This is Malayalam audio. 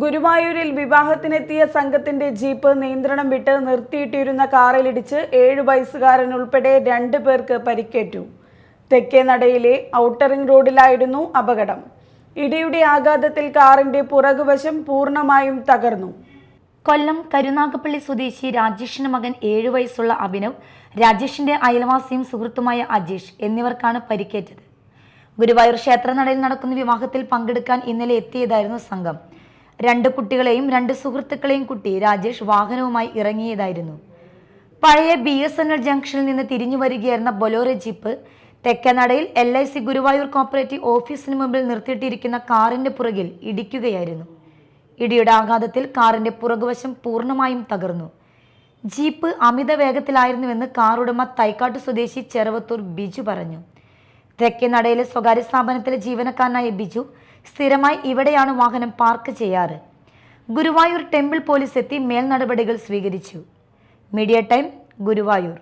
ഗുരുവായൂരിൽ വിവാഹത്തിനെത്തിയ സംഘത്തിന്റെ ജീപ്പ് നിയന്ത്രണം വിട്ട് നിർത്തിയിട്ടിരുന്ന കാറിലിടിച്ച് ഏഴ് വയസ്സുകാരൻ ഉൾപ്പെടെ രണ്ട് പേർക്ക് പരിക്കേറ്റു. തെക്കേ നടയിലെ ഔട്ടറിംഗ് റോഡിലായിരുന്നു അപകടം. ഇടിയുടെ ആഘാതത്തിൽ കാറിന്റെ പുറകുവശം പൂർണമായും തകർന്നു. കൊല്ലം കരുനാഗപ്പള്ളി സ്വദേശി രാജേഷിന് മകൻ ഏഴു വയസ്സുള്ള അഭിനവ് രാജേഷിന്റെ അയൽവാസിയും സുഹൃത്തുമായ അജീഷ് എന്നിവർക്കാണ് പരിക്കേറ്റത്. ഗുരുവായൂർ ക്ഷേത്രനടയിൽ നടക്കുന്ന വിവാഹത്തിൽ പങ്കെടുക്കാൻ ഇന്നലെ എത്തിയതായിരുന്നു സംഘം. രണ്ട് കുട്ടികളെയും രണ്ട് സുഹൃത്തുക്കളെയും കുട്ടി രാജേഷ് വാഹനവുമായി ഇറങ്ങിയതായിരുന്നു. പഴയ ബി എസ് എൻ എൽ ജംഗ്ഷനിൽ നിന്ന് തിരിഞ്ഞു വരികയായിരുന്ന Bolero jeep തെക്കനടയിൽ L I C Guruvayur cooperative ഓഫീസിന് മുമ്പിൽ നിർത്തിയിട്ടിരിക്കുന്ന കാറിന്റെ പുറകിൽ ഇടിക്കുകയായിരുന്നു. ഇടിയുടെ ആഘാതത്തിൽ കാറിന്റെ പുറകുവശം പൂർണമായും തകർന്നു. ജീപ്പ് അമിത വേഗത്തിലായിരുന്നുവെന്ന് കാറുടമ തൈക്കാട്ട് സ്വദേശി ചെറുവത്തൂർ ബിജു പറഞ്ഞു. തെക്കേ നടയിലെ സ്വകാര്യ സ്ഥാപനത്തിലെ ജീവനക്കാരനായ ബിജു സ്ഥിരമായി ഇവിടെയാണ് വാഹനം പാർക്ക് ചെയ്യാറ്. ഗുരുവായൂർ ടെമ്പിൾ പോലീസ് എത്തി മേൽനടപടികൾ സ്വീകരിച്ചു. Media time Guruvayur.